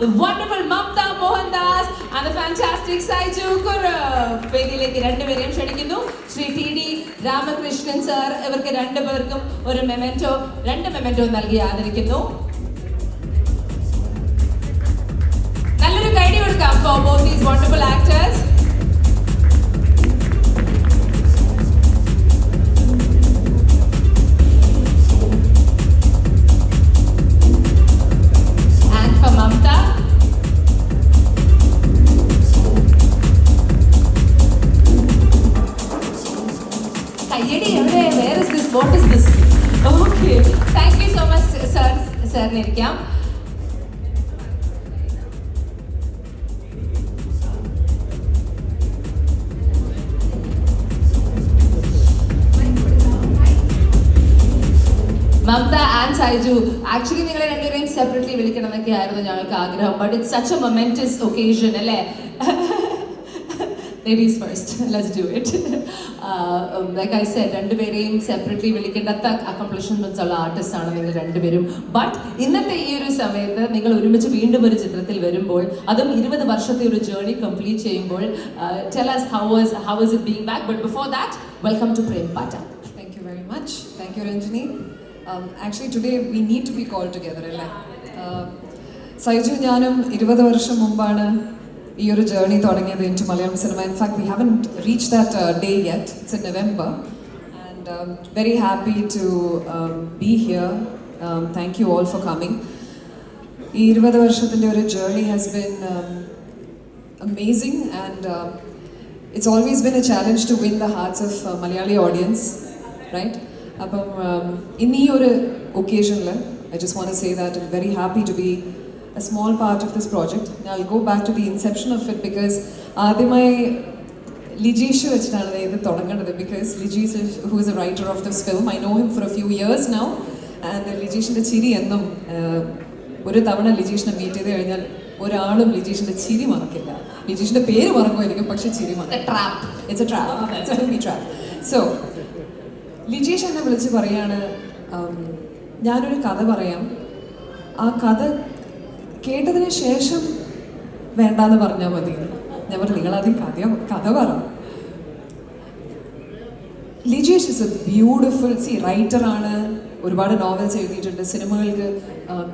the wonderful Mamta Mohandas and the fantastic Saiju Kurup. രണ്ടുപേരെയും ക്ഷണിക്കുന്നു. Shri T D Ramakrishnan sir ഇവർക്ക് രണ്ടുപേർക്കും ഒരു മെമെന്റോ രണ്ട് മെമെന്റോ നൽകി ആദരിക്കുന്നു. നല്ലൊരു കൈഡി കൊടുക്കാം for both these wonderful actors what is this okay thank you so much sir സാറിനിരിക്കാം Mamata and Saiju actually നിങ്ങളെ രണ്ടുപേരെയും സെപ്പറേറ്റ്ലി വിളിക്കണം എന്നൊക്കെ ആയിരുന്നു ഞങ്ങൾക്ക് ആഗ്രഹം but it's such a momentous occasion അല്ലേ? Ladies first let's do it like I said രണ്ടുപേരെയും separately വിളിക്കേണ്ടത്ത അക്കംപ്ലിഷ്മെന്റ്സ് ഉള്ള ആർട്ടിസ്റ്റ് ആണ് നിങ്ങൾ രണ്ടുപേരും. ബട്ട് ഇന്നത്തെ ഈ ഒരു സമയത്ത് നിങ്ങൾ ഒരുമിച്ച് വീണ്ടും ഒരു ചിത്രത്തിൽ വരുമ്പോൾ അതും ഇരുപത് വർഷത്തെ ഒരു ജേർണി കംപ്ലീറ്റ് ചെയ്യുമ്പോൾ tell us how was how was it being back? But before that welcome to Prem Patta thank you very much thank you Ranjini actually today we need to be call called അല്ലേ? Uh, Saiju ഞാനും ഇരുപത് വർഷം മുമ്പാണ് ഈ ഒരു journey തുടങ്ങിയത് into Malayalam cinema in fact we haven't reach that day yet it's in November and very happy to be here thank you all for coming ഈ ഇരുപത് വർഷത്തിന്റെ ഒരു journey has been amazing and uh, it's always been a challenge to win the hearts of uh, Malayali audience, right? അപ്പം um, ഇന്ന് ഈ ഒരു ഒക്കേഷനിൽ I just want say that I'm very happy to be a part of this project. Project I'll go back to the inception of it because ആദ്യമായി ലിജീഷ് വെച്ചിട്ടാണ് ഇത് തുടങ്ങേണ്ടത് because Lijeesh who is a writer of this film I know him for a few years now and ലിജീഷിന്റെ ചിരി എന്നും ഒരു തവണ ലിജീഷിനെ meet ചെയ്ത് കഴിഞ്ഞാൽ ഒരാളും ലിജീഷിന്റെ ചിരി മറക്കില്ല. ലിജീഷിന്റെ പേര് മറക്കുമായിരിക്കും പക്ഷെ ചിരി ട്രാപ്പ് സോ ലിജീഷ് എന്നെ വിളിച്ച് പറയാണ് ഞാനൊരു കഥ പറയാം. ആ കഥ കേട്ടതിന് ശേഷം വേണ്ടാന്ന് പറഞ്ഞാൽ മതി. ഞാൻ പറഞ്ഞു നിങ്ങളാദ്യം കഥ കഥ പറ. ലിജേഷ് ഇസ് എ ബ്യൂട്ടിഫുൾ സി ആണ്. ഒരുപാട് നോവൽസ് എഴുതിയിട്ടുണ്ട് സിനിമകൾക്ക്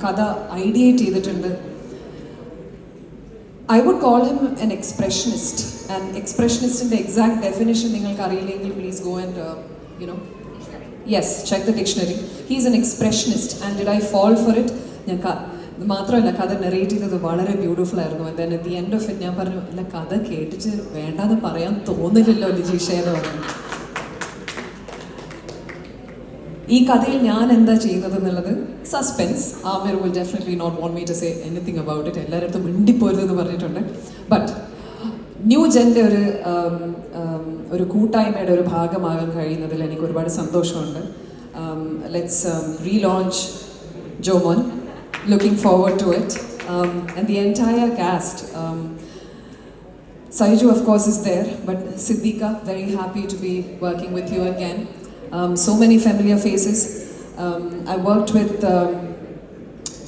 കഥ ഐഡിയേറ്റ് ചെയ്തിട്ടുണ്ട്. I would call him an expressionist and എക്സ്പ്രഷനിസ്റ്റിന്റെ exact definition നിങ്ങൾക്ക് അറിയില്ലെങ്കിൽ please go and you know yes check the dictionary he's an expressionist and did I fall for it ഞാൻ മാത്രമല്ല കഥ നെറേറ്റ് ചെയ്തത് വളരെ ബ്യൂട്ടിഫുൾ ആയിരുന്നു. And the end of it ഞാൻ പറഞ്ഞു അല്ല കഥ കേട്ടിട്ട് വേണ്ടാന്ന് പറയാൻ തോന്നില്ലല്ലോ ലിജീഷ എന്ന് പറഞ്ഞു. ഈ കഥയിൽ ഞാൻ എന്താ ചെയ്യുന്നത് എന്നുള്ളത് suspense Aamir will definitely not want me to say anything about it എല്ലാവരുടെ മിണ്ടിപ്പോരുതെന്ന് പറഞ്ഞിട്ടുണ്ട്. ബട്ട് ന്യൂ ജെന്റെ ഒരു ഒരു കൂട്ടായ്മയുടെ ഒരു ഭാഗമാകാൻ കഴിയുന്നതിൽ എനിക്ക് ഒരുപാട് സന്തോഷമുണ്ട്. Let's relaunch Jomon looking forward to it. Um, and the entire cast. Um, Saiju, of course, is there, but Siddhika, very happy to be working with you again. Um, so many familiar faces. Um, I worked with um,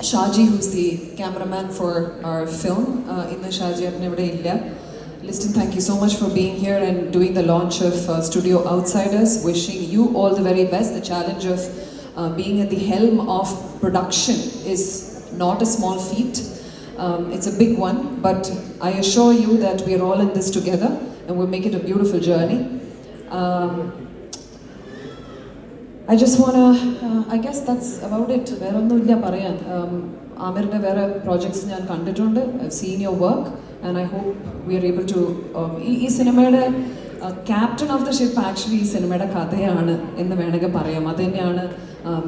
Shaji, who's the cameraman for our film, uh, Inna Shaji Apnevade Ilya. listen. thank you so much for being here and doing the launch of uh, Studio Outsiders. Wishing you all the very best. The challenge of uh, being at the helm of production is not a small feat. Um, it's a big one, but I assure you that we are all in this together and we'll make it a beautiful journey. Um, I just wanna, uh, I guess that's about it. വേറെ ഒന്നുമില്ല പറയാൻ Um, ആമിറിൻ്റെ വേറെ projects ഞാൻ കണ്ടിട്ടുണ്ട് seen your work and I hope we are able to ഈ ഈ സിനിമയുടെ captain of the ship actually ഈ സിനിമയുടെ കഥയാണ് എന്ന് വേണമെങ്കിൽ പറയാം. അത് തന്നെയാണ്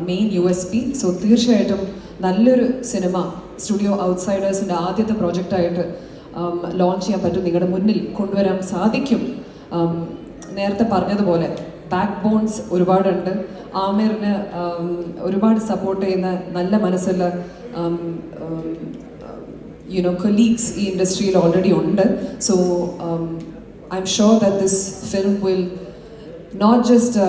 main U S P so തീർച്ചയായിട്ടും നല്ലൊരു സിനിമ സ്റ്റുഡിയോ ഔട്ട്സൈഡേഴ്സിന്റെ ആദ്യത്തെ പ്രോജക്റ്റായിട്ട് ലോഞ്ച് ചെയ്യാൻ പറ്റും. നിങ്ങളുടെ മുന്നിൽ കൊണ്ടുവരാൻ സാധിക്കും. നേരത്തെ പറഞ്ഞതുപോലെ ബാക്ക് ബോൺസ് ഒരുപാടുണ്ട്. ആമിറിന് ഒരുപാട് സപ്പോർട്ട് ചെയ്യുന്ന നല്ല മനസ്സുള്ള യുനോ കൊലീഗ്സ് ഈ ഇൻഡസ്ട്രിയിൽ ഓൾറെഡി ഉണ്ട്. So this film will not just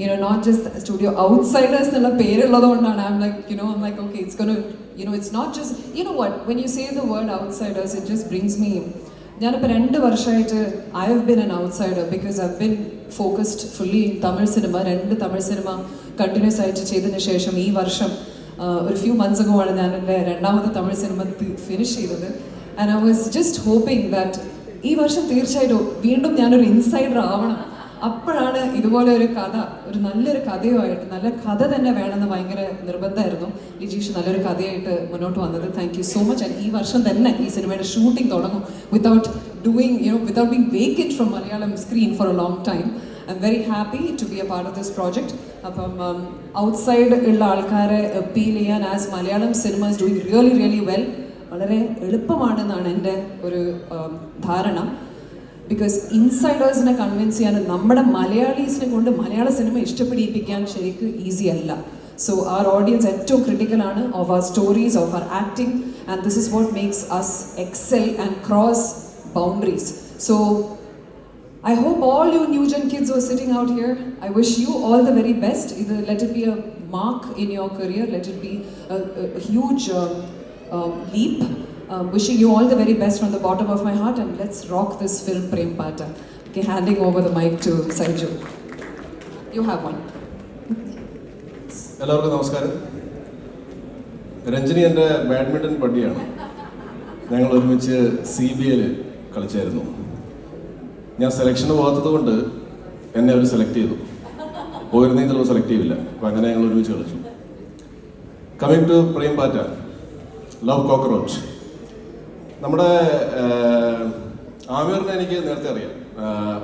you know not just Studio Outsiders എന്നുള്ള പേരുള്ളത് കൊണ്ടാണ് I am like you know I'm like okay it's gone You know, it's not just, you know what, when you say the word outsiders, it just brings me. ഞാനിപ്പോൾ രണ്ട് വർഷമായിട്ട് I have been an outsider because I been focused fully in Tamil cinema രണ്ട് Tamil cinema continuous ആയിട്ട് ചെയ്തതിന് ശേഷം ഈ വർഷം ആ, ഒരു ഫ്യൂ മന്ത്സ് ആണ് ഞാൻ എന്റെ രണ്ടാമത്തെ തമിഴ് സിനിമ ഫിനിഷ് ചെയ്തത്. And I was just hoping that ഈ വർഷം തീർച്ചയായിട്ടും വീണ്ടും ഞാനൊരു ഇൻസൈഡർ ആവണം. അപ്പോഴാണ് ഇതുപോലെ ഒരു കഥ ഒരു നല്ലൊരു കഥയുമായിട്ട് നല്ല കഥ തന്നെ വേണമെന്ന് ഭയങ്കര നിർബന്ധമായിരുന്നു. ലിജീഷ് നല്ലൊരു കഥയായിട്ട് മുന്നോട്ട് വന്നത്. Thank you so much and ഈ വർഷം തന്നെ ഈ സിനിമയുടെ ഷൂട്ടിംഗ് തുടങ്ങും. Without doing you know without being vacate from Malayalam screen for a long time I am very happy to be a part of this project അപ്പം outside ഉള്ള ആൾക്കാരെ appeal ചെയ്യാൻ as Malayalam cinema doing really really well വളരെ എളുപ്പമാണെന്നാണ് എന്റെ ഒരു ധാരണ. Because ഇൻസൈഡേഴ്സിനെ convince ചെയ്യാൻ നമ്മുടെ മലയാളീസിനെ കൊണ്ട് മലയാള സിനിമ ഇഷ്ടപ്പെടിപ്പിക്കാൻ ശരിക്കും ഈസി അല്ല. സോ ആർ ഓഡിയൻസ് ഏറ്റവും ക്രിട്ടിക്കലാണ് of our stories of our acting and this is what makes us excel and cross boundaries so I hope are sitting out here, I wish you all the very best. Either let it be a mark in your career, let it be a, a- a huge um, um, leap. Um, wishing you all the very best from the bottom of my heart, and let's rock this film Prem Pata. Okay, handing over the mic to Saiju. You have one. എല്ലാവർക്കും നമസ്കാരം രഞ്ജിനി എന്റെ badminton പട്ടിയാണ് ഞങ്ങൾ ഒരുമിച്ച് C B എയിൽ കളിച്ചായിരുന്നു ഞാൻ സെലക്ഷന് പോകാത്തത് കൊണ്ട് എന്നെ അവർ സെലക്ട് ചെയ്തു പോയിരുന്നെങ്കിൽ ചിലപ്പോൾ സെലക്ട് ചെയ്യില്ല അപ്പം അങ്ങനെ ഞങ്ങൾ ഒരുമിച്ച് കളിച്ചു കമ്മിങ് ടു പ്രേം പാറ്റ ലവ് കോക്രോച്ച് നമ്മുടെ ആമിറിനെ എനിക്ക് നേരത്തെ അറിയാം.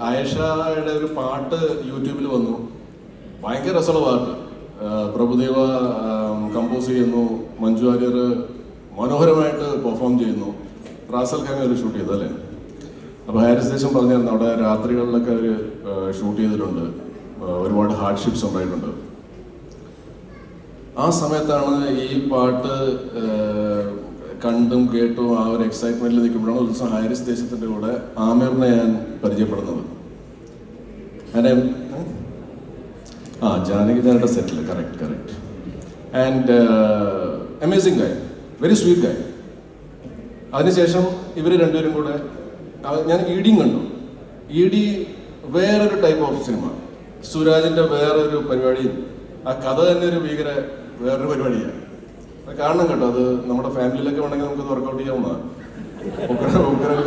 ആയിഷയുടെ ഒരു പാട്ട് യൂട്യൂബിൽ വന്നു. ഭയങ്കര രസമുള്ള പാട്ട് പ്രഭുദേവ കമ്പോസ് ചെയ്യുന്നു. മഞ്ജു വാര്യർ മനോഹരമായിട്ട് പെർഫോം ചെയ്യുന്നു. റാസൽ ഖാമിൽ ഷൂട്ട് ചെയ്തു അല്ലേ? അപ്പോൾ ഹാരിസ് ദേശം പറഞ്ഞിരുന്നു അവിടെ രാത്രികളിലൊക്കെ അവർ ഷൂട്ട് ചെയ്തിട്ടുണ്ട്. ഒരുപാട് ഹാർഡ്ഷിപ്സ് ഉണ്ടായിട്ടുണ്ട്. ആ സമയത്താണ് ഈ പാട്ട് കണ്ടും കേട്ടും ആ ഒരു എക്സൈറ്റ്മെന്റിൽ നിൽക്കുമ്പോഴാണ് ഒരു ദിവസം ഹാരിസ് ദേശത്തിന്റെ കൂടെ ആമിറിനെ ഞാൻ പരിചയപ്പെടുന്നത്. ആൻഡ് ആ ജാനകി ജാനയുടെ സെറ്റിൽ correct correct and amazing guy very sweet guy അതിനുശേഷം ഇവർ രണ്ടുപേരും കൂടെ ഞാൻ ഇഡിയും കണ്ടു. ഇഡി വേറൊരു ടൈപ്പ് ഓഫ് സിനിമ സുരാജിന്റെ വേറൊരു പരിപാടിയും ആ കഥ തന്നെ ഒരു ഭീകര വേറൊരു പരിപാടിയാണ് അത് കാണണം കേട്ടോ. അത് നമ്മുടെ ഫാമിലിയിലൊക്കെ വേണമെങ്കിൽ നമുക്ക് വർക്കൗട്ട് ചെയ്യാവുന്നതാണ്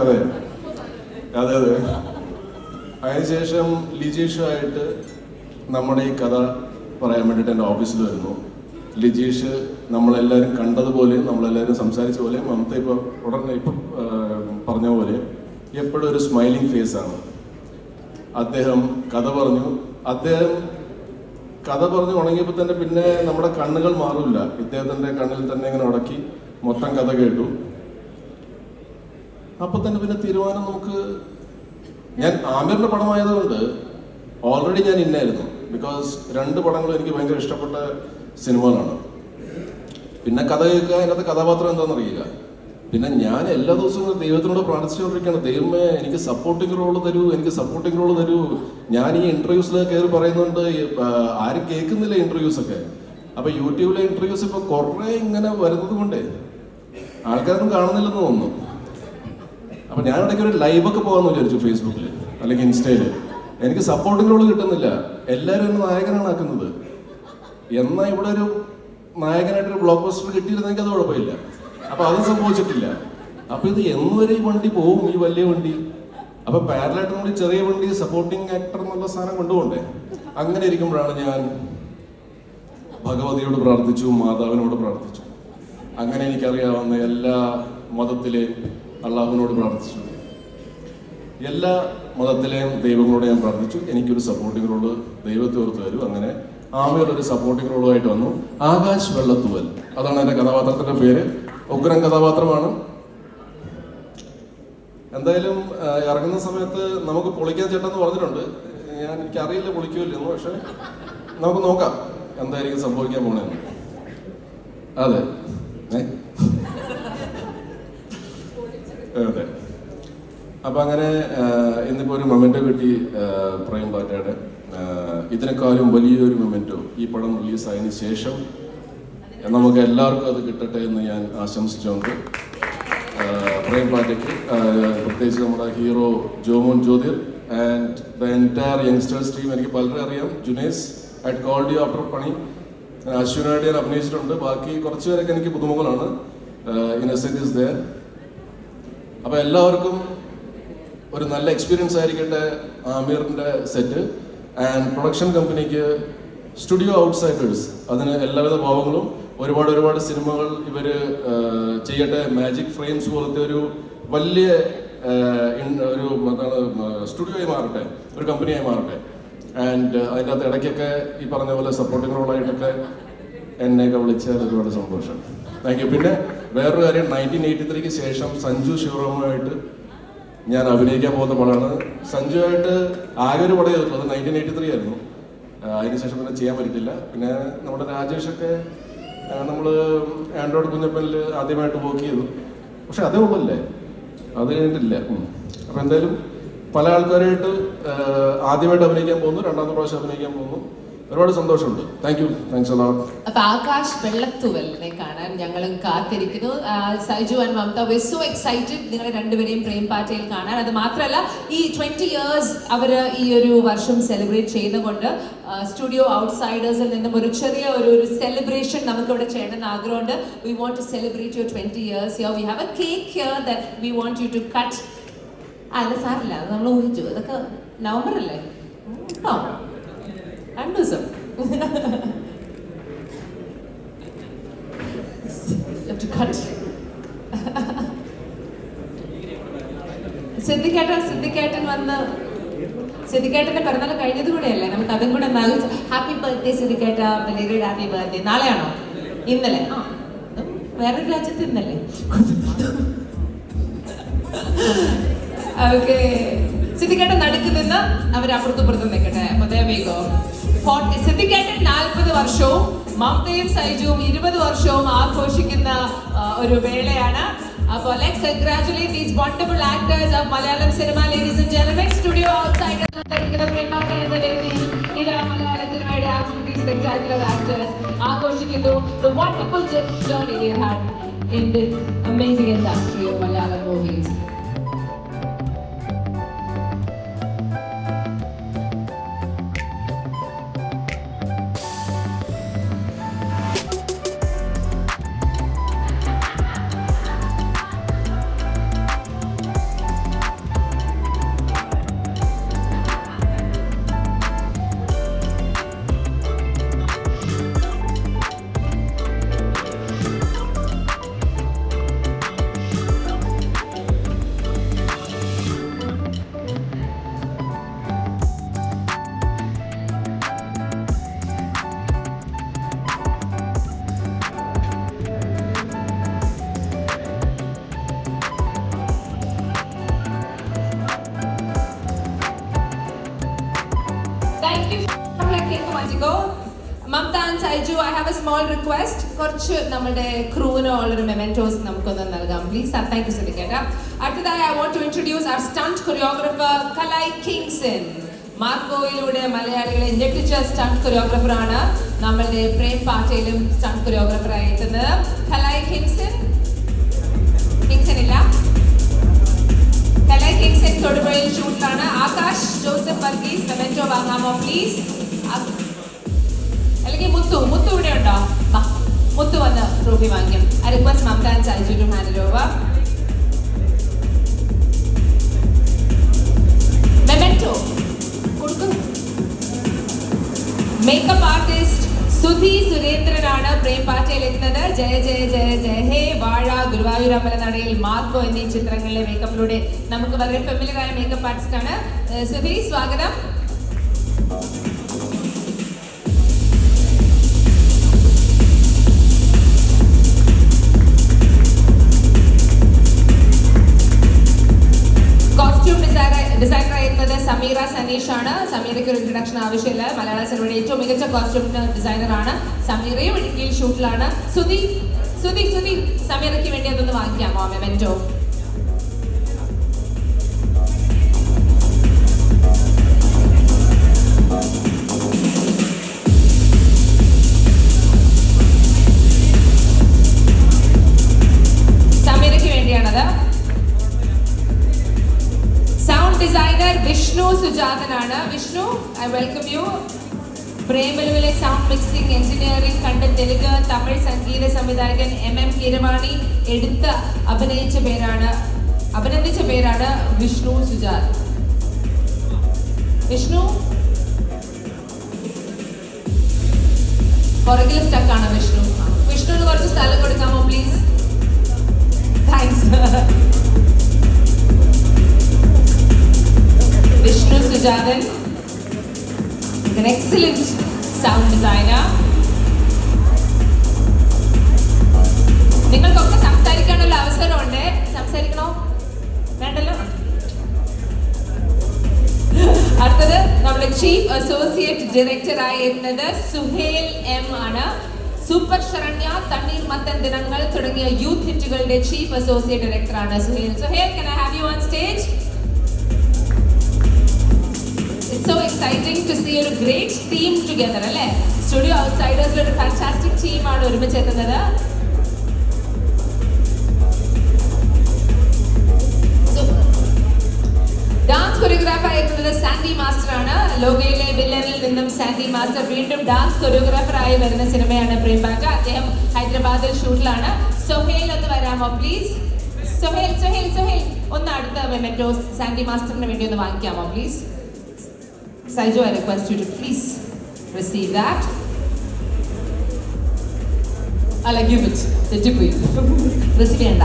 അതെ അതെ അതെ. അതിനുശേഷം ലിജീഷുമായിട്ട് നമ്മുടെ ഈ കഥ പറയാൻ വേണ്ടിയിട്ട് എന്റെ ഓഫീസിൽ വരുന്നു. ലിജീഷ് നമ്മളെല്ലാവരും കണ്ടതുപോലെ നമ്മളെല്ലാവരും സംസാരിച്ച പോലെ മമത ഇപ്പോൾ ഉടനെ ഇപ്പം പറഞ്ഞ പോലെ എപ്പോഴും ഒരു സ്മൈലിംഗ് ഫേസ് ആണ്. അദ്ദേഹം കഥ പറഞ്ഞു. അദ്ദേഹം കഥ പറഞ്ഞു ഉണങ്ങിയപ്പോൾ തന്നെ പിന്നെ നമ്മുടെ കണ്ണുകൾ മാറില്ല ഇദ്ദേഹത്തിന്റെ കണ്ണിൽ തന്നെ ഇങ്ങനെ ഉടക്കി മൊത്തം കഥ കേട്ടു. അപ്പൊ തന്നെ പിന്നെ തീരുമാനം നമുക്ക് ഞാൻ ആമിറിന്റെ പടമായതുകൊണ്ട് ഓൾറെഡി ഞാൻ ഇന്നായിരുന്നു. ബിക്കോസ് രണ്ട് പടങ്ങളും എനിക്ക് ഭയങ്കര ഇഷ്ടപ്പെട്ട സിനിമകളാണ്. പിന്നെ കഥ കേൾക്കുക അതിനകത്ത് കഥാപാത്രം എന്താണെന്ന് അറിയുക പിന്നെ ഞാൻ എല്ലാ ദിവസവും ദൈവത്തിനോട് പ്രാർത്ഥിച്ചുകൊണ്ടിരിക്കുകയാണ്. ദൈവമേ എനിക്ക് സപ്പോർട്ടിംഗ് റോൾ തരൂ എനിക്ക് സപ്പോർട്ടിംഗ് റോൾ തരൂ. ഞാൻ ഈ ഇന്റർവ്യൂസിൽ കയറി പറയുന്നുണ്ട് ആരും കേൾക്കുന്നില്ല ഇന്റർവ്യൂസ് ഒക്കെ. അപ്പൊ യൂട്യൂബിലെ ഇന്റർവ്യൂസ് ഇപ്പൊ കുറെ ഇങ്ങനെ വരുന്നത് കൊണ്ടേ ആൾക്കാരൊന്നും കാണുന്നില്ലെന്ന് തോന്നുന്നു. അപ്പൊ ഞാൻ ഇടയ്ക്ക് ഒരു ലൈവ് ഒക്കെ പോകാന്ന് വിചാരിച്ചു ഫേസ്ബുക്കിൽ അല്ലെങ്കിൽ ഇൻസ്റ്റയിൽ എനിക്ക് സപ്പോർട്ടിംഗ് റോൾ കിട്ടുന്നില്ല. എല്ലാവരും എന്നെ നായകനാണ് ആക്കുന്നത്. എന്നാ ഇവിടെ ഒരു നായകനായിട്ടൊരു ബ്ലോക്ക് പോസ്റ്റർ കിട്ടിയിരുന്നെങ്കിൽ അത് കുഴപ്പമില്ല. അപ്പൊ അതും സംഭവിച്ചിട്ടില്ല. അപ്പൊ ഇത് എന്നുവരെ ഈ വണ്ടി പോവും ഈ വലിയ വണ്ടി? അപ്പൊ പാരലായിട്ട് നമ്മൾ ചെറിയ വണ്ടി സപ്പോർട്ടിങ് ആക്ടർ എന്നുള്ള സാധനം കൊണ്ടുപോകണ്ടേ? അങ്ങനെ ഇരിക്കുമ്പോഴാണ് ഞാൻ ഭഗവതിയോട് പ്രാർത്ഥിച്ചു മാതാവിനോട് പ്രാർത്ഥിച്ചു. അങ്ങനെ എനിക്കറിയാവുന്ന എല്ലാ മതത്തിലെ അള്ളാഹുവിനോട് പ്രാർത്ഥിച്ചു. എല്ലാ മതത്തിലെയും ദൈവങ്ങളോട് ഞാൻ പ്രാർത്ഥിച്ചു. എനിക്കൊരു സപ്പോർട്ടിംഗ് റോൾ ദൈവത്തെ ഓർത്ത് തരൂ അങ്ങനെ ആമയുടെ ഒരു സപ്പോർട്ടിംഗ് റോളുമായിട്ട് വന്നു. ആകാശ് വെള്ളത്തുവൽ. അതാണ് എന്റെ കഥാപാത്രത്തിന്റെ പേര്. ഉഗ്രം കഥാപാത്രമാണ്. എന്തായാലും ഇറങ്ങുന്ന സമയത്ത് നമുക്ക് പൊളിക്കാൻ ചേട്ടെന്ന് പറഞ്ഞിട്ടുണ്ട്. ഞാൻ എനിക്ക് അറിയില്ല പൊളിക്കുമില്ലെന്ന് പക്ഷെ നമുക്ക് നോക്കാം എന്തായിരിക്കും സംഭവിക്കാൻ പോണെന്ന്. അതെ? അതെ. അപ്പൊ അങ്ങനെ ഇന്നിപ്പോ ഒരു മൊമെന്റോ കിട്ടി പ്രേം പാറ്റയുടെ. ഇതിനേക്കാളും വലിയൊരു മൊമെന്റോ ഈ പടം റിലീസായതിനു ശേഷം നമുക്ക് എല്ലാവർക്കും അത് കിട്ടട്ടെ എന്ന് ഞാൻ ആശംസിച്ചുകൊണ്ട് പ്രേം പാറ്റയ്ക്ക് പ്രത്യേകിച്ച് നമ്മുടെ hero Jomon Jyothir and the entire youngsters team എനിക്ക് പലരെ അറിയാം. ജുനേസ് അറ്റ് കോൾഡ് യു ആഫ്റ്റർ പണി. അശ്വിനായിട്ട് ഞാൻ അഭിനയിച്ചിട്ടുണ്ട്. ബാക്കി കുറച്ച് പേരൊക്കെ എനിക്ക് പുതുമുഖങ്ങളാണ്. ഇന്നസെന്റ് ഇസ് ദയർ അപ്പോൾ എല്ലാവർക്കും ഒരു നല്ല എക്സ്പീരിയൻസ് ആയിരിക്കട്ടെ ആമീറിന്റെ സെറ്റ് ആൻഡ് പ്രൊഡക്ഷൻ കമ്പനിക്ക് സ്റ്റുഡിയോ ഔട്ട്സൈഡേഴ്സ് അതിന് എല്ലാവിധ ഭാവങ്ങളും ഒരുപാട് ഒരുപാട് സിനിമകൾ ഇവർ ചെയ്യട്ടെ. മാജിക് ഫ്രെയിംസ് പോലത്തെ ഒരു വലിയ ഒരു എന്താണ് സ്റ്റുഡിയോയായി മാറട്ടെ. ഒരു കമ്പനിയായി മാറട്ടെ. ആൻഡ് അതിന്റെ അകത്ത് ഇടയ്ക്കൊക്കെ ഈ പറഞ്ഞ പോലെ സപ്പോർട്ടിംഗ് റോളായിട്ടൊക്കെ എന്നെയൊക്കെ വിളിച്ചാൽ ഒരുപാട് സന്തോഷം. താങ്ക് യു പിന്നെ വേറൊരു കാര്യം നയന്റീൻ എയ്റ്റി ത്രീക്ക് ശേഷം സഞ്ജു ശിവറാമുമായിട്ട് ഞാൻ അഭിനയിക്കാൻ പോകുന്ന പടമാണ്. സഞ്ജുവായിട്ട് ആകെ ഒരു പടം ചെയ്തിട്ടുള്ളത് നയന്റീൻ എയ്റ്റി ത്രീ ആയിരുന്നു. അതിനുശേഷം പിന്നെ ചെയ്യാൻ പറ്റില്ല. പിന്നെ നമ്മുടെ രാജേഷൊക്കെ നമ്മൾ ആൻഡ്രോയിഡ് കുഞ്ഞപ്പനിൽ ആദ്യമായിട്ട് വർക്ക് ചെയ്തു. പക്ഷെ അതേ ഉള്ളല്ലേ? അത് കഴിഞ്ഞിട്ടില്ല. അപ്പം എന്തായാലും പല ആൾക്കാരായിട്ട് ആദ്യമായിട്ട് അഭിനയിക്കാൻ പോകുന്നു രണ്ടാമത്തെ പ്രാവശ്യം അഭിനയിക്കാൻ പോകുന്നു. ഒരുപാട് സന്തോഷമുണ്ട്. താങ്ക് യു താങ്ക്സ് അപ്പൊ ആകാശ് വെള്ളത്തുവലിനെ കാണാൻ ഞങ്ങളും കാത്തിരിക്കുന്നു. സൈജു ആൻഡ് മമത വെ സോ എക്സൈറ്റഡ് നിങ്ങളെ രണ്ടുപേരെയും പ്രേം പാറ്റയിൽ കാണാൻ. അത് മാത്രമല്ല ഈ ട്വന്റി ഇയേഴ്സ് അവർ ഈ ഒരു വർഷം സെലിബ്രേറ്റ് ചെയ്യുന്നതുകൊണ്ട് സ്റ്റുഡിയോ ഔട്ട്സൈഡേഴ്സിൽ നിന്നും ഒരു ചെറിയ ഒരു ഒരു സെലിബ്രേഷൻ നമുക്ക് ഇവിടെ ചെയ്യണമെന്ന് ആഗ്രഹമുണ്ട്. We want to celebrate your twenty years yo we have a cake here that we want you to cut അല്ല സാറില്ല നമ്മൾ ഊഹിച്ചു. അതൊക്കെ നവംബർ അല്ലേ? ആ ദിവസം You have to cut. സിദ്ധിക്കേട്ടൻ സിദ്ധിക്കേട്ടൻ വന്ന് സിദ്ധിക്കേട്ടന്റെ പിറന്നാൾ കഴിഞ്ഞത് കൂടെയല്ലേ? നമുക്ക് അതും കൂടെ ഒന്ന് ഹാപ്പി ബർത്ത്ഡേ സിദ്ധിക്കേട്ട. ബലേറിയുടെ ഹാപ്പി ബർത്ത്ഡേ നാളെയാണോ? ഇന്നലെ. ആ വേറൊരു രാജ്യത്ത് ഇന്നല്ലേ? ഓക്കെ സിദ്ധിക്കേട്ടൻ നടുക്ക് നിന്ന് അവർ അപ്പുറത്തും പുറത്തും നിൽക്കട്ടെ അപ്പൊ ദേ we go. ഫോർട്ടി സിദ്ധിക്കേട്ടൻ നാൽപ്പത് വർഷവും മമതയും സൈജുവും ഇരുപത് വർഷവും ആഘോഷിക്കുന്ന ഒരു വേളയാണ്. അപ്പോൾ let's congratulate these wonderful actors of Malayalam cinema ladies and gentlemen Studio Outside ഇതാ മലയാള സിനിമയുടെ ആക്ടിവിറ്റി സ്പെക്ടാക്കുലർ ആക്ടേഴ്സ് ആഘോഷിക്കുന്നു. Wonderful journey they had in this amazing industry of Malayalam movies. Small request കുറച്ച് നമ്മുടെ ക്രൂവിനോ ഉള്ളൊരു മെമെന്റോസ് നമുക്കൊന്ന് നൽകാം. പ്ലീസ് താങ്ക് യു ശ്രദ്ധിക്കേട്ട അടുത്തതായി I want to introduce our stunt choreographer Kalai Kingson മാർക്കോയിലൂടെ മലയാളികളെ ഞെട്ടിച്ച സ്റ്റണ്ട് കൊറിയോഗ്രാഫറാണ് നമ്മളുടെ പ്രേം പാട്ടയിലും സ്റ്റണ്ട് കൊറിയോഗ്രാഫറായി എത്തുന്നത് കലൈ കിങ്സൺ കിങ്സൺ ഇല്ല. കലൈ കിങ്സൺ തൊടുപുഴയിൽ ഷൂട്ടിലാണ് ആകാശ് ജോസഫ് വർഗീസ് മെമെന്റോ വാങ്ങാമോ? പ്ലീസ് വന്ന് ട്രോഫി വാങ്ങിക്കും. I request Mamta and Saiju to hand over memento കൊടുക്കും. മേക്കപ്പ് ആർട്ടിസ്റ്റ് സുധി സുരേന്ദ്രനാണ് പ്രേം പാറ്റയിൽ എത്തുന്നത് ജയ ജയ ജയ ജയ. ഹേ വാഴ ഗുരുവായൂർ അമ്പലനടയിൽ മാർക്കോ എന്നീ ചിത്രങ്ങളിലെ മേക്കപ്പിലൂടെ നമുക്ക് വളരെ ഫെമിലിയറായ മേക്കപ്പ് ആർട്ടിസ്റ്റ് ആണ്. സുധി സ്വാഗതം. സമീറയ്ക്ക് ഒരു ഇൻട്രഡക്ഷൻ ആവശ്യമില്ല. മലയാള സിനിമയുടെ ഏറ്റവും മികച്ച കോസ്റ്റ്യൂം ഡിസൈനറാണ് സമീറയും ഇടുക്കിയിൽ ഷൂട്ടിലാണ് സുധി സുധി സുധി സമീറയ്ക്ക് വേണ്ടി അതൊന്ന് വാങ്ങിക്കാമോ? മെമെന്റോ സുജാതനാണ്. വിഷ്ണു ഐ വെൽക്കം യു പ്രേമലുവിലെ സൗണ്ട് മിക്സിംഗ് എഞ്ചിനീയറിംഗ് കണ്ട തെലുങ്ക് തമിഴ് സംഗീത സംവിധായകൻ എം എം കിരവാണി എടുത്ത് അഭിനയിച്ച പേരാണ് അഭിനന്ദിച്ച പേരാണ് വിഷ്ണു സുജാത്. വിഷ്ണു? പുറകിൽ സ്റ്റക്കാണ് വിഷ്ണു. വിഷ്ണുവിന് കുറച്ച് സ്ഥലം കൊടുക്കാമോ please thanks Vishnu Sujathan. He's an excellent sound designer. നിങ്ങൾക്കൊക്കെ സംസാരിക്കാനുള്ള അവസരമുണ്ട്. സംസാരിക്കണോ? വേണ്ടല്ലോ? അടുത്തത് നമ്മുടെ ചീഫ് അസോസിയേറ്റ് ഡയറക്ടർ ആയിരുന്നത് സുഹേൽ എം ആണ്. സൂപ്പർ ശരണ്യ തണ്ണീർ മത്തൻ ദിനങ്ങൾ തുടങ്ങിയ യൂത്ത് ഹിറ്റുകളുടെ ചീഫ് അസോസിയേറ്റ് ഡയറക്ടറാണ് Suhail. Suhail can I have you on stage? So exciting to see ഒരു ഗ്രേറ്റ് ടീം ടുഗദർ അല്ലേ? സ്റ്റുഡിയോ ഔട്ട്സൈഡേഴ്സിൽ ഒരു ഫാന്റാസ്റ്റിക് ടീമാണ് ഒരുമിച്ച് എത്തുന്നത്. ഡാൻസ് കൊറിയോഗ്രാഫർ ആയിട്ടുള്ളത് സാൻഡി മാസ്റ്റർ ആണ്. ലോകയിലെ വില്ലനിൽ നിന്നും സാൻഡി മാസ്റ്റർ വീണ്ടും ഡാൻസ് കൊറിയോഗ്രാഫർ ആയി വരുന്ന സിനിമയാണ് പ്രേംബാഗ് അദ്ദേഹം ഹൈദരാബാദിൽ ഷൂട്ടിലാണ്. സൊഹേൽ ഒന്ന് വരാമോ പ്ലീസ് സൊഹേൽ സൊഹേൽ സൊഹേൽ. ഒന്ന് അടുത്ത മെമെന്റോ സാൻഡി മാസ്റ്ററിന് വേണ്ടി ഒന്ന് വാങ്ങിക്കാമോ please Saijo, I request you to please receive that. അല്ല ഗിവ് ഇറ്റ് തെറ്റിപ്പോയി റിസീവ് ചെയ്യണ്ട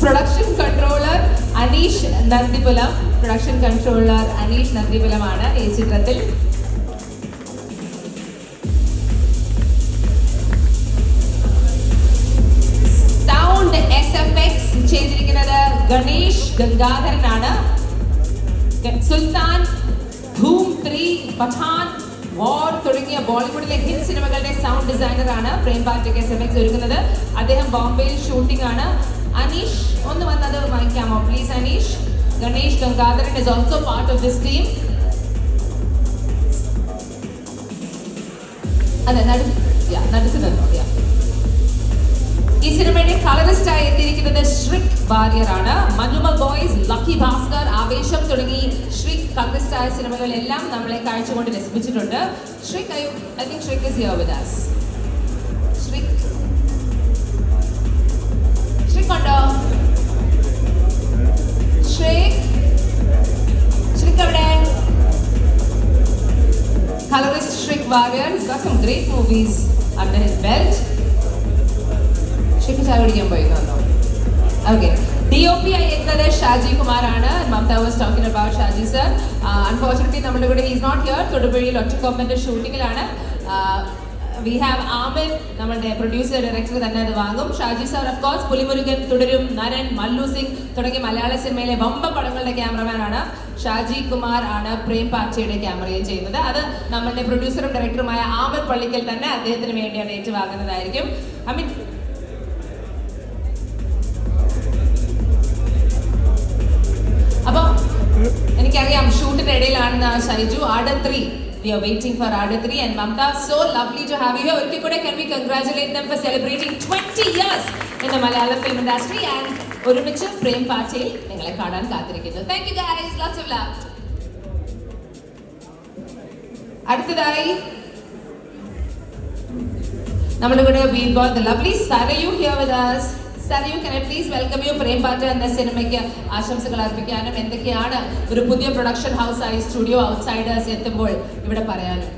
production controller Aneesh Nandipulam production controller Aneesh നന്ദിപുലമാണ് ഈ ചിത്രത്തിൽ. സൗണ്ട് എസ് എഫ് എക്സ് ചെയ്തിരിക്കുന്നത് ഗണേഷ് ഗംഗാധരനാണ്. സുൽത്താൻ ധൂം ത്രീ പഠാൻ വാർ തുടങ്ങിയ ബോളിവുഡിലെ ഹിറ്റ് സിനിമകളുടെ സൗണ്ട് ഡിസൈനറാണ് പ്രേം പാറ്റക് എസ് എം എക്സ് ഒരുക്കുന്നത്. അദ്ദേഹം ബോംബെയിൽ ഷൂട്ടിംഗ് ആണ്. അനീഷ് ഒന്ന് വന്നത് വായിക്കാമോ? Please Aneesh. Ganesh Gangadharan is also part of this team അതെ നടു yeah. ഈ സിനിമയുടെ കളറിസ്റ്റായി എത്തിയിരിക്കുന്നത് ശ്രിക് വാര്യർ ആണ്. മഞ്ഞുമൽ ബോയ്സ് ലക്കി ഭാസ്കർ ആവേശം തുടങ്ങി ശ്രിക് കളറിസ്റ്റായ സിനിമകളെല്ലാം നമ്മളെ കാഴ്ചകൊണ്ട് രസിപ്പിച്ചിട്ടുണ്ട്. Srik I I think Srik is here with us. Srik. Srik Srik. Srik. He's got some great movies under his belt. ഷിക്ക് ചായ കുടിക്കാൻ പോയി തന്നോ ഓക്കെ ഡി ഒ പി ആയി എത്തുന്നത് ഷാജി കുമാറാണ്. Mamta was talking about Shaji sir unfortunately നമ്മുടെ കൂടെ ഈസ് നോട്ട് ഹിയർ തൊടുപുഴയിൽ ഒറ്റക്കൊമ്പന്റെ ഷൂട്ടിങ്ങിലാണ് വി ഹാവ് ആമിൻ നമ്മളുടെ പ്രൊഡ്യൂസർ ഡയറക്ടർ തന്നെ അത് വാങ്ങും. Shaji sir of course Pulimurugan Thudarum. Naran Mallu Singh തുടങ്ങിയ മലയാള സിനിമയിലെ വമ്പ പടങ്ങളുടെ ക്യാമറമാൻ ആണ് ഷാജി കുമാർ ആണ് പ്രേം പാച്ചയുടെ ക്യാമറയും ചെയ്യുന്നത്. അത് നമ്മളുടെ പ്രൊഡ്യൂസറും ഡയറക്ടറുമായ ആമിർ പള്ളിക്കൽ തന്നെ അദ്ദേഹത്തിന് വേണ്ടിയാണ് ഏറ്റുവാങ്ങുന്നതായിരിക്കും. ഐ മീൻ എനിക്കറിയാം ഷൂട്ടിന്റെ ഇടയിലാണെന്ന് Saiju order three we are waiting for order three and Mamta so lovely to have you ഒരിക്കൽ കൂടെ can we congratulate them for celebrating twenty years the Malayalam film industry and ഒരുമിച്ച് പ്രേം പാച്ചയിൽ നിങ്ങളെ കാണാൻ കാത്തിരിക്കുന്നു. Thank you guys lots of love അടുത്തതായി നമ്മുടെ കൂടെ we got the lovely Sarayu here with us. Sarayu you okay please welcome you Prem Patta എന്ന സിനിമയ്ക്ക് ആശംസകൾ അർപ്പിക്കാനും എന്തൊക്കെയാണ് ഒരു പുതിയ പ്രൊഡക്ഷൻ ഹൗസ് ആയി സ്റ്റുഡിയോ ഔട്ട്സൈഡേഴ്സ് എത്തുമ്പോൾ ഇവിടെ പറയാനും?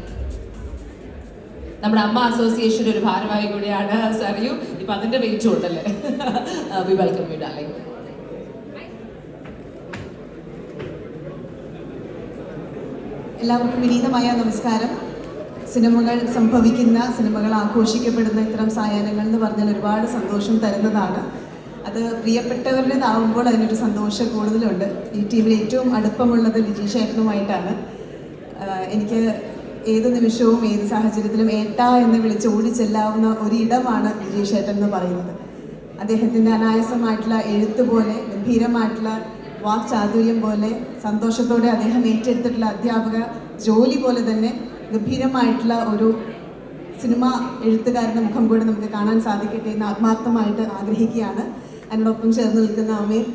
നമ്മുടെ അമ്മ അസോസിയേഷൻ ഒരു ഭാരവാഹി കൂടിയാണ് സരയു ഇപ്പൊ അതിന്റെ വെയിറ്റ് ഉണ്ടല്ലേ? വി വെൽക്കം യു ഡാർലിംഗ് എല്ലാവർക്കും വിനീതമായ നമസ്കാരം. സിനിമകൾ സംഭവിക്കുന്ന സിനിമകൾ ആഘോഷിക്കപ്പെടുന്ന ഇത്തരം സായാഹ്നങ്ങൾ എന്ന് പറഞ്ഞാൽ ഒരുപാട് സന്തോഷം തരുന്നതാണ്. അത് പ്രിയപ്പെട്ടവരുടേതാവുമ്പോൾ അതിനൊരു സന്തോഷം കൂടുതലുണ്ട്. ഈ ടീമിൽ ഏറ്റവും അടുപ്പമുള്ളത് ലിജീഷ് ഏട്ടനുമായിട്ടാണ്. എനിക്ക് ഏത് നിമിഷവും ഏത് സാഹചര്യത്തിലും ഏട്ട എന്ന് വിളിച്ച് ഓടിച്ചെല്ലാവുന്ന ഒരിടമാണ് ഏട്ടൻ എന്ന് പറയുന്നത്. അദ്ദേഹത്തിന്റെ അനായാസമായിട്ടുള്ള എഴുത്ത് പോലെ ഗംഭീരമായിട്ടുള്ള വാക്ചാതുര്യം പോലെ സന്തോഷത്തോടെ അദ്ദേഹം ഏറ്റെടുത്തിട്ടുള്ള അധ്യാപക ജോലി പോലെ തന്നെ ഗംഭീരമായിട്ടുള്ള ഒരു സിനിമ എഴുത്തുകാരന്റെ മുഖം കൂടെ നമുക്ക് കാണാൻ സാധിക്കട്ടെ എന്ന് ആത്മാർത്ഥമായിട്ട് ആഗ്രഹിക്കുകയാണ്. അതിനോടൊപ്പം ചേർന്ന് നിൽക്കുന്ന അമ്മയിൽ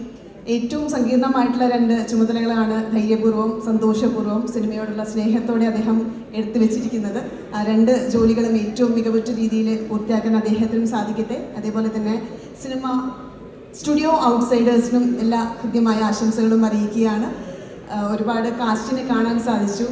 ഏറ്റവും സങ്കീർണമായിട്ടുള്ള രണ്ട് ചുമതലകളാണ് ധൈര്യപൂർവം സന്തോഷപൂർവം സിനിമയോടുള്ള സ്നേഹത്തോടെ അദ്ദേഹം എടുത്തു വെച്ചിരിക്കുന്നത്. ആ രണ്ട് ജോലികളും ഏറ്റവും മികവുറ്റ രീതിയിൽ പൂർത്തിയാക്കാൻ അദ്ദേഹത്തിനും സാധിക്കട്ടെ. അതേപോലെ തന്നെ സിനിമ സ്റ്റുഡിയോ ഔട്ട്സൈഡേഴ്സിനും എല്ലാ കൃത്യമായ ആശംസകളും അറിയിക്കുകയാണ്. ഒരുപാട് കാസ്റ്റിനെ കാണാൻ സാധിച്ചു.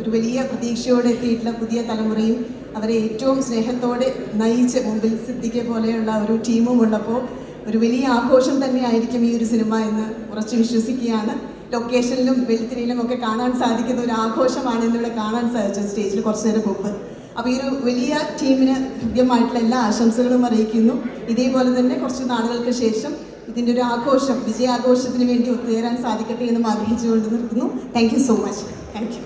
ഒരു വലിയ പ്രതീക്ഷയോടെ എത്തിയിട്ടുള്ള പുതിയ തലമുറയും അവരെ ഏറ്റവും സ്നേഹത്തോടെ നയിച്ച് മുമ്പിൽ സിദ്ധിക്കെ പോലെയുള്ള ഒരു ടീമും ഉള്ളപ്പോൾ ഒരു വലിയ ആഘോഷം തന്നെയായിരിക്കും ഈ ഒരു സിനിമ എന്ന് ഉറച്ചു വിശ്വസിക്കുകയാണ്. ലൊക്കേഷനിലും വെളുത്തിരിയിലും ഒക്കെ കാണാൻ സാധിക്കുന്ന ഒരു ആഘോഷമാണ് ഇന്നിവിടെ കാണാൻ സാധിച്ചത് സ്റ്റേജിൽ കുറച്ചു നേരം മുമ്പ്. അപ്പോൾ ഈ ഒരു വലിയ ടീമിന് ഹൃദ്യമായിട്ടുള്ള എല്ലാ ആശംസകളും അറിയിക്കുന്നു. ഇതേപോലെ തന്നെ കുറച്ച് നാളുകൾക്ക് ശേഷം ഇതിന്റെ ഒരു ആഘോഷം വിജയാഘോഷത്തിന് വേണ്ടി ഒത്തുചേരാൻ സാധിക്കട്ടെ എന്നും ആഗ്രഹിച്ചുകൊണ്ട് നിർത്തുന്നു. Thank so much thank